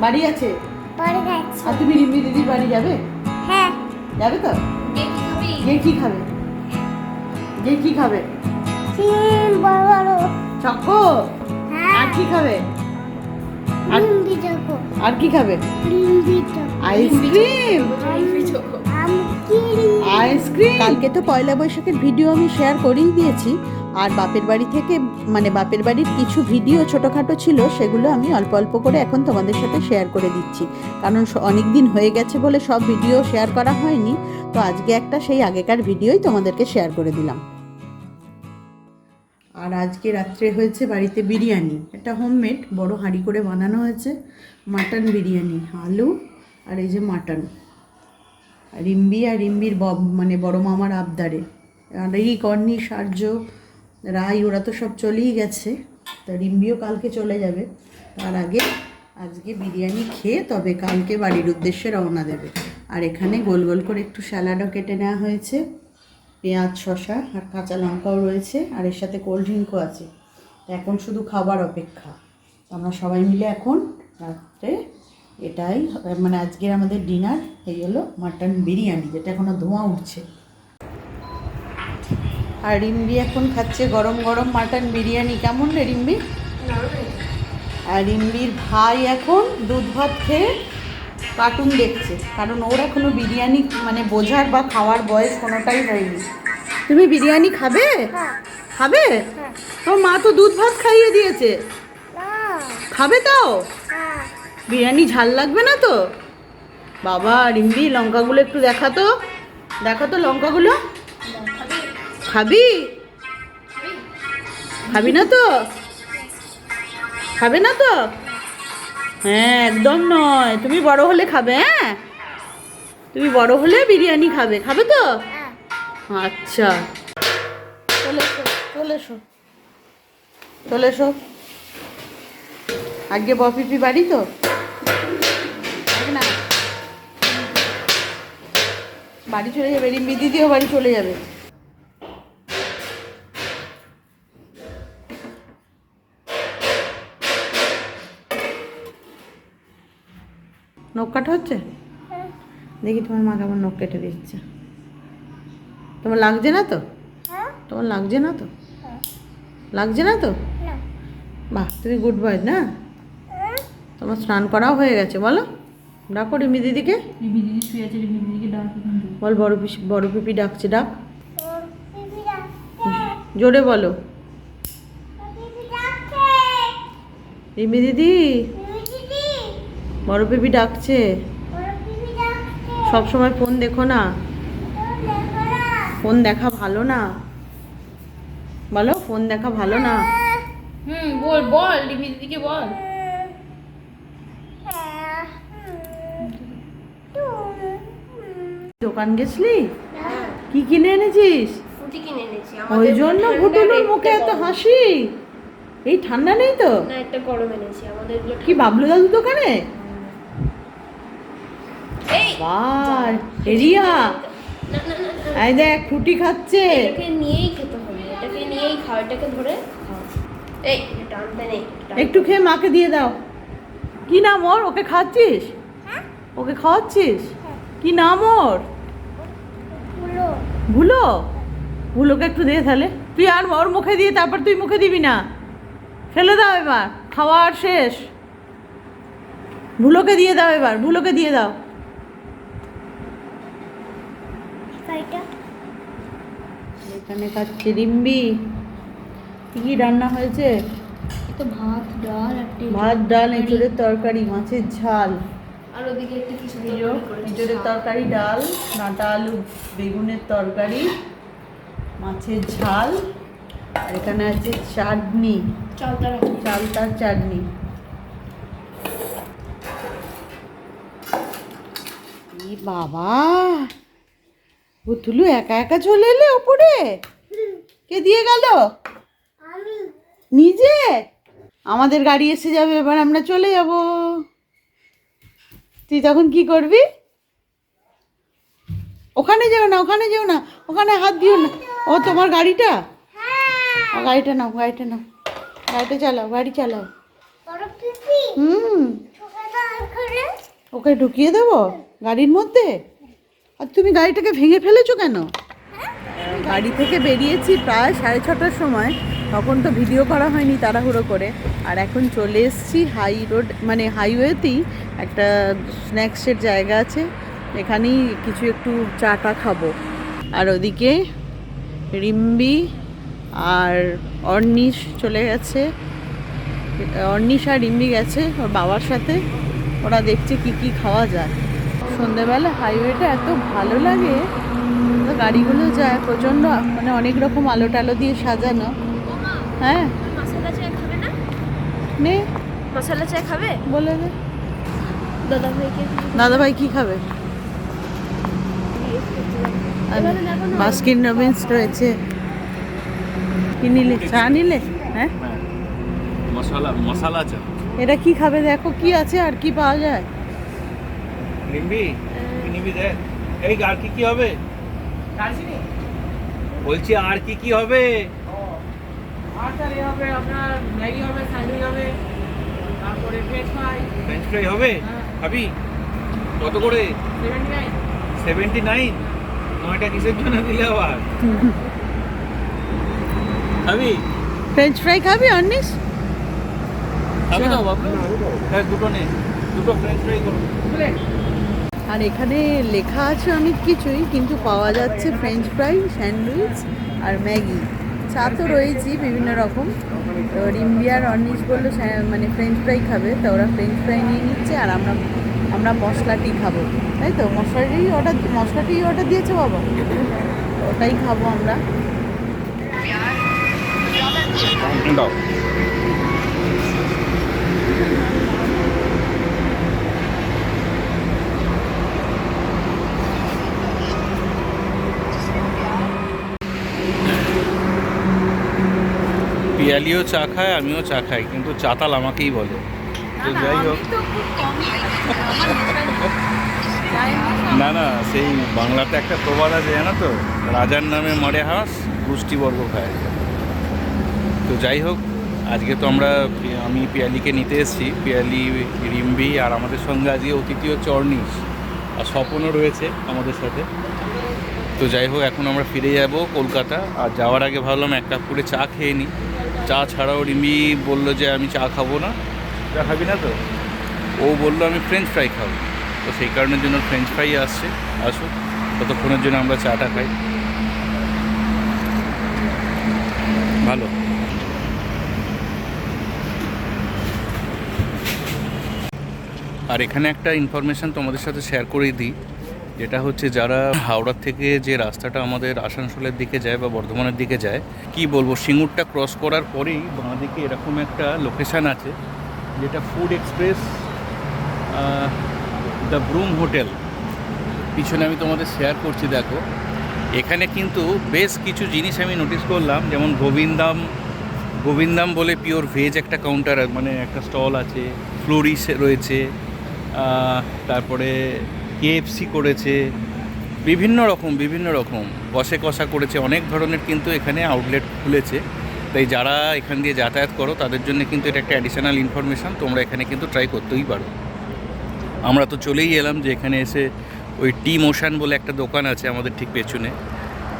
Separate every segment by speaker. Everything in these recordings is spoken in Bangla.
Speaker 1: বাড়ি আছে?
Speaker 2: বাড়ি আছে
Speaker 1: আর তুমি রিমি দিদির বাড়ি যাবে?
Speaker 2: হ্যাঁ।
Speaker 1: যাবে তো?
Speaker 3: গিয়ে কি খাবি?
Speaker 1: গিয়ে কি খাবে?
Speaker 2: সিম বড় বড়
Speaker 1: চকো?
Speaker 2: হ্যাঁ।
Speaker 1: আর কি খাবে? আর
Speaker 2: চকো।
Speaker 1: কি খাবে?
Speaker 2: Ice cream choco.
Speaker 1: Ice cream?
Speaker 2: আমকিরি
Speaker 1: ice cream. কালকে তো পয়লা বৈশাখের ভিডিও আমি শেয়ার করেই দিয়েছি। আর বাপের বাড়ি থেকে মানে বাপের বাড়ির কিছু ভিডিও ছোটোখাটো ছিল, সেগুলো আমি অল্প অল্প করে এখন তোমাদের সাথে শেয়ার করে দিচ্ছি। কারণ অনেক দিন হয়ে গেছে বলে সব ভিডিও শেয়ার করা হয়নি। তো আজকে একটা সেই আগেকার ভিডিওই তোমাদেরকে শেয়ার করে দিলাম। আর আজকে রাত্রে হয়েছে বাড়িতে বিরিয়ানি। এটা হোমমেড বড় হাঁড়ি করে বানানো হয়েছে। মাটন বিরিয়ানি, আলু, আর এই যে মাটন রিম্বি আর রিম্বির বব মানে বড় মামার আবদারে। এই কর্নি সার্য রাই ওরা তো সব চলেই গেছে। তা রিম্বিও কালকে চলে যাবে। তার আগে আজকে বিরিয়ানি খেয়ে তবে কালকে বাড়ির উদ্দেশ্যে রওনা দেবে। আর এখানে গোল গোল করে একটু স্যালাডও কেটে নেওয়া হয়েছে। পেঁয়াজ শশা আর কাঁচা লঙ্কাও রয়েছে। আর এর সাথে কোল্ড ড্রিঙ্কও আছে। এখন শুধু খাবার অপেক্ষা। আমরা সবাই মিলে এখন রাত্রে এটাই। মানে আজকের আমাদের ডিনার এই হলো মাটন বিরিয়ানি যেটা এখনও ধোঁয়া উঠছে। আর রিম্বি এখন খাচ্ছে গরম গরম মাটন বিরিয়ানি। কেমন রে রিম্বি? আর রিম্বির ভাই এখন দুধ ভাত খেয়ে কার্টুন দেখছে কারণ ওর এখনও বিরিয়ানি মানে বোঝার বা খাওয়ার বয়স কোনোটাই হয়নি। তুমি বিরিয়ানি খাবে?
Speaker 2: হ্যাঁ।
Speaker 1: খাবে?
Speaker 2: হ্যাঁ।
Speaker 1: তোর মা তো দুধ ভাত খাইয়ে দিয়েছে। খাবে তাও বিরিয়ানি ঝাল লাগবে না তো? বাবা রিম্বি লঙ্কাগুলো একটু দেখা তো। দেখো তো লঙ্কাগুলো। খাবি? খাবি না তো? খাবে না তো? হ্যাঁ একদম নয়। তুমি বড় হলে খাবে হ্যাঁ? তুমি বড় হলে বিরিয়ানি খাবে। খাবে তো? আচ্ছা। চলে এসো চলে এসো। চলে এসো। আগে বপিপি বাড়ি তো আগে না বাড়ি চলে যাবে রিম্বি দিদিও বাড়ি চলে যাবে। নখ কাটা হচ্ছে? দেখি তোমার মা কেমন নখ কেটে দিচ্ছে। তোমার লাগছে না তো?
Speaker 2: হ্যাঁ।
Speaker 1: তোমার লাগছে না তো?
Speaker 2: হ্যাঁ।
Speaker 1: লাগছে না তো?
Speaker 2: না।
Speaker 1: বাহ তুমি গুড বয় না? তোমার স্নান করাও হয়ে গেছে বলো। ডাকো রিমি দিদিকে।
Speaker 3: রিমি দিদি শুয়ে আছে রিমি দিই।
Speaker 1: বল, বড় বড় পিপি ডাকছে, ডাক। জোরে বলো। রিমি দিদি? বড় পিপি ডাকছে
Speaker 2: ওর পিপি ডাকছে।
Speaker 1: সব সময় ফোন দেখো না। ফোন দেখা ভালো না। বলো, ফোন দেখা ভালো না।
Speaker 3: হুম, বল বল, রিমি দিদিকে বল
Speaker 2: হ্যাঁ হুম
Speaker 1: দোকান গেছলি? কি কিনে এনেছিস?
Speaker 3: কিনে এনেছি।
Speaker 1: ওই জন্য ভুটুলুর মুখে এত হাসি। এই ঠান্ডা নেই তো?
Speaker 3: না একটা গরম এনেছি। আমাদের
Speaker 1: কি বাবলু দাদু দোকানে? বার
Speaker 3: না,
Speaker 1: এই দেখ ফুটি খাচ্ছে।
Speaker 3: এটাকে নিয়েই খেতে হবে। এটাকে নিয়েই খাও। এটাকে ধরে এই টানতে নেই
Speaker 1: একটু খেয়ে মাকে দিয়ে দাও। কি নাম ওর? ওকে খাওয়াচ্ছিস? ওকে খাওয়াচ্ছিস? কি নাম ওর? ভুলো? ভুলোকে একটু দে তাহলে। তুই আর ওর মুখে দিয়ে তারপর তুই মুখে দিবি না। ফেলে দাও এবার খাওয়া আর শেষ। ভুলোকে দিয়ে দাও এবার ভুলোকে দিয়ে দাও। এখানে খাচ্ছে রিম্বি কি কি রান্না হয়েছে?
Speaker 3: তো ভাত ডাল একটা
Speaker 1: ভাত ডাল এঁচড়ের তরকারি মাছের ঝাল।
Speaker 3: আর ওদিকে একটা কিছু
Speaker 1: এঁচড়ের তরকারি ডাল ডাঁটা আলু বেগুনের তরকারি মাছের ঝাল আর এখানে আছে চাটনি।
Speaker 3: চালতা রাখি
Speaker 1: চালতার চাটনি। বাবা ভুতুলু একা একা চলে এলে ওপরে? কে দিয়ে গেল? নিজে? আমাদের গাড়ি এসে যাবে এবার আমরা চলে যাব। তুই তখন কি করবি? ওখানে যেও না ওখানে যেও না ওখানে হাত দিও না। ও তোমার গাড়িটা? ও, গাড়িটা নাও গাড়িটা নাও। গাড়িটা চালাও গাড়ি চালাও। হুম। ওকে ঢুকিয়ে দেবো গাড়ির মধ্যে? আর তুমি গাড়িটাকে ভেঙে ফেলেছো কেন? গাড়ি থেকে বেরিয়েছি প্রায় সাড়ে ছটার সময়। তখন তো ভিডিও করা হয়নি তাড়াহুড়ো করে। আর এখন চলে এসেছি হাই রোড মানে হাইওয়েতেই একটা স্ন্যাক্সের জায়গা আছে। এখানেই কিছু একটু চাটা খাব। আর ওদিকে রিম্বি আর অর্নিশ চলে গেছে। অর্নিশ আর রিম্বি গেছে ওর বাবার সাথে। ওরা দেখছে কি কি খাওয়া যায়। সন্ধেবেলা হাইওয়েটা এত ভালো লাগে। গাড়িগুলো যায় প্রচণ্ড মানে অনেক রকম আলো টালো দিয়ে সাজানো। হ্যাঁ।
Speaker 3: মশলা চা খাবে না?
Speaker 1: নে।
Speaker 3: মশলা চা খাবে?
Speaker 1: বলে দে।
Speaker 3: দাদা ভাইকে
Speaker 1: দাদাভাই কি খাবে? আর বাস্কিন রবিন্স রয়েছে। কি নিলে? চা নিলে? হ্যাঁ?
Speaker 4: মশলা মশলা চা।
Speaker 1: এটা কি খাবে দেখো? কি আছে আর কি পাওয়া যায়?
Speaker 4: নিবি কি নিবি দেখ। এই আর কি কি হবে? বলছি আর কি কি হবে?
Speaker 5: হবে আপনার ম্যাগি হবে স্যান্ডউইচ হবে তারপরে ফ্রেঞ্চ ফ্রাই
Speaker 4: ফ্রেঞ্চ ফ্রাই হবে? খাবি কত করে?
Speaker 5: সেভেন্টি নাইন
Speaker 4: সেভেন্টি নাইন নয়টা কিসের জন্য দিলে আবার? খাবি
Speaker 1: ফ্রেঞ্চ ফ্রাই খাবি অর্নিশ?
Speaker 4: খাবি না বাবু হ্যাঁ দুটো নে। দুটো ফ্রেঞ্চ ফ্রাই করো।
Speaker 1: আর এখানে লেখা আছে অনেক কিছুই কিন্তু পাওয়া যাচ্ছে ফ্রেঞ্চ ফ্রাই স্যান্ডউইচ আর ম্যাগি। চা তো রয়েছি বিভিন্ন রকম। তো রিম্বিয়ার আর অর্নিশ বলল মানে ফ্রেঞ্চ ফ্রাই খাবে। তো ওরা ফ্রেঞ্চ ফ্রাই নিয়ে নিচ্ছে আর আমরা আমরা মশলাটি খাব। তাই তো? মশলাটি অর্ডার মশলাটি অর্ডার দিয়েছে বাবা। ওটাই খাব আমরা।
Speaker 4: দাও। পিয়ালিও চা খায় আমিও চা খাই কিন্তু চাতাল আমাকেই বলে। তো যাই হোক। না না সেই বাংলাতে একটা প্রবাদ আছে জানো তো? রাজার নামে মরে হাঁস গোষ্ঠীবর্গ খায়। তো যাই হোক আজকে তো আমরা আমি পিয়ালিকে নিতে এসেছি। পিয়ালি রিম্বি আর আমাদের সঙ্গে আজকে অতিথি হচ্ছে অর্নিশ আর স্বপনও রয়েছে আমাদের সাথে। তো যাই হোক এখন আমরা ফিরে যাব কলকাতা। আর যাওয়ার আগে ভাবলাম এক কাপ করে চা খেয়ে নিই চা ছাড়াও রিমি বলল যে আমি চা খাব না। চা খাবি না তো? ও বলল আমি ফ্রেঞ্চ ফ্রাই খাব। তো সেই কারণের জন্য ফ্রেঞ্চ ফ্রাই আসছে। আসুক ততক্ষণের জন্য আমরা চাটা খাই। ভালো। আর এখানে একটা ইনফরমেশান তোমাদের সাথে শেয়ার করে দিই। যেটা হচ্ছে যারা হাওড়া থেকে যে রাস্তাটা আমাদের আসানসোলের দিকে যায় বা বর্ধমানের দিকে যায়, কি বলব, সিঙ্গুরটা ক্রস করার পরেই বাঁ দিকে এরকম একটা লোকেশান আছে, যেটা food express the broom hotel পিছনে আমি তোমাদের শেয়ার করছি, দেখো। এখানে কিন্তু বেশ কিছু জিনিস আমি নোটিস করলাম, যেমন গোবিন্দাম গোবিন্দাম বলে পিওর ভেজ একটা কাউন্টার মানে একটা স্টল আছে ফ্লোরিস রয়েছে তারপরে কেএফসি করেছে, বিভিন্ন রকম বিভিন্ন রকম। কষে কষা করেছে, অনেক ধরনের কিন্তু এখানে আউটলেট খুলেছে। তাই যারা এখান দিয়ে যাতায়াত করো, তাদের জন্য কিন্তু এটা একটা অ্যাডিশনাল ইনফরমেশান তোমরা এখানে কিন্তু ট্রাই করতেই পারো। আমরা তো চলেই এলাম যে এখানে এসে ওই টি মোশন বলে একটা দোকান আছে আমাদের ঠিক পেছনে।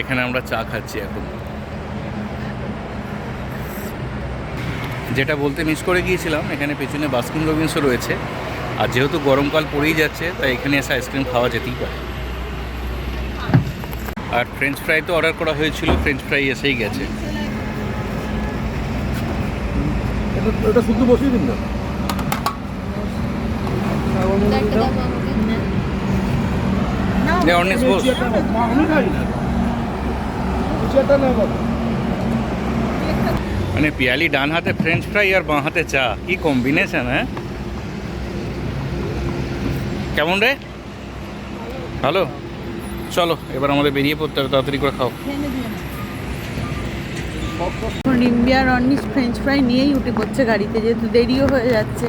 Speaker 4: এখানে আমরা চা খাচ্ছি এখন। যেটা বলতে মিস করে গিয়েছিলাম, এখানে পেছনে বাস্কিন রবিন্সও রয়েছে। আর যেহেতু গরমকাল পড়েই যাচ্ছে তাই এখানে এসে আইসক্রিম খাওয়া যেতেই পারে। আর ফ্রেঞ্চ ফ্রাই তো অর্ডার করা হয়েছিল ফ্রেঞ্চ ফ্রাই এসেই গেছে।
Speaker 6: এটা শুধু বসিয়ে দিন না।
Speaker 4: বোস। মানে পিয়ালি ডান হাতে ফ্রেঞ্চ ফ্রাই আর বাঁ হাতে চা কি কম্বিনেশন হ্যাঁ? কেমন রে? ভালো? চলো, এবার আমাদের বেরিয়ে পড়তে হবে, তাড়াতাড়ি করে খাও।
Speaker 1: আর অর্নিশ ফ্রেঞ্চ ফ্রাই নিয়েই উঠে পড়ছে গাড়িতে, যেহেতু দেরিও হয়ে যাচ্ছে।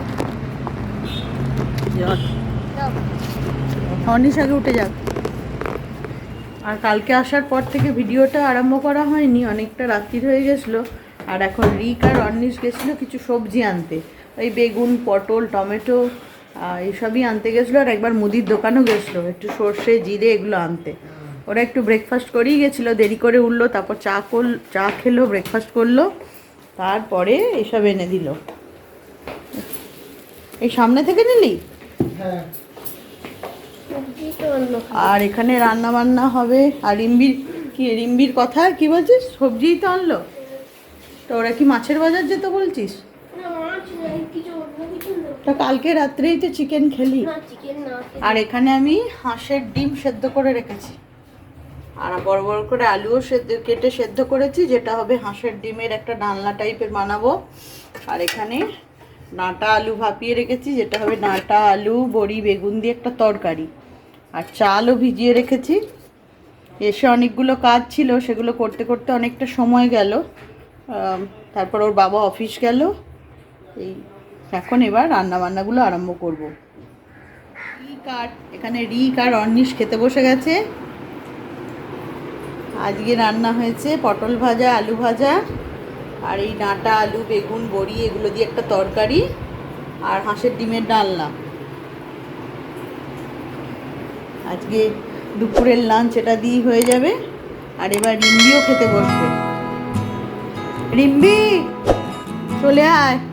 Speaker 1: অর্নিশ আগে উঠে যাক। আর কালকে আসার পর থেকে ভিডিওটা আরম্ভ করা হয়নি, অনেকটা রাত্রির হয়ে গেছিল। আর এখন রিক আর অর্নিশ গেছিল কিছু সবজি আনতে। ওই বেগুন, পটল, টমেটো এইসবই আনতে গেছিল আর একবার মুদির দোকানও গেছিল। একটু সর্ষে জিরে এগুলো আনতে। ওরা একটু ব্রেকফাস্ট করেই গেছিল দেরি করে উঠল তারপর চা কর চা খেলো ব্রেকফাস্ট করল তারপরে এসব এনে দিল। এই সামনে থেকে নিলি?
Speaker 6: হ্যাঁ।
Speaker 1: আর এখানে রান্না বান্না হবে। আর রিম্বির কি রিম্বির কথা কি বলছিস? সবজিই তো আনলো। তো ওরা কি মাছের বাজার যেতে বলছিস
Speaker 3: না মাছ নাই কিছু অন্য কিছু না
Speaker 1: তা কালকে রাত্রেই তো চিকেন খেলি। আর এখানে আমি হাঁসের ডিম সেদ্ধ করে রেখেছি। আর বড় বড় করে আলুও সেদ্ধ কেটে সেদ্ধ করেছি যেটা হবে হাঁসের ডিমের একটা ডালনা টাইপের বানাবো। আর এখানে নাটা আলু ভাপিয়ে রেখেছি যেটা হবে নাটা আলু বড়ি বেগুন দিয়ে একটা তরকারি। আর চালও ভিজিয়ে রেখেছি। এসে অনেকগুলো কাজ ছিল সেগুলো করতে করতে অনেকটা সময় গেল। তারপর ওর বাবা অফিস গেল। এই এখন এবার রান্নাবান্নাগুলো আরম্ভ করব। রিক আর, এখানে রিক আর অর্নিশ খেতে বসে গেছে। আজকে রান্না হয়েছে পটল ভাজা, আলু ভাজা, আর এই ডাঁটা, আলু, বেগুন, বড়ি, এগুলো দিয়ে একটা তরকারি আর হাঁসের ডিমের ডালনা। আজকে দুপুরের লাঞ্চ এটা দিয়েই হয়ে যাবে। আর এবার রিম্বিও খেতে বসবে। রিম্বি, চলে আয়।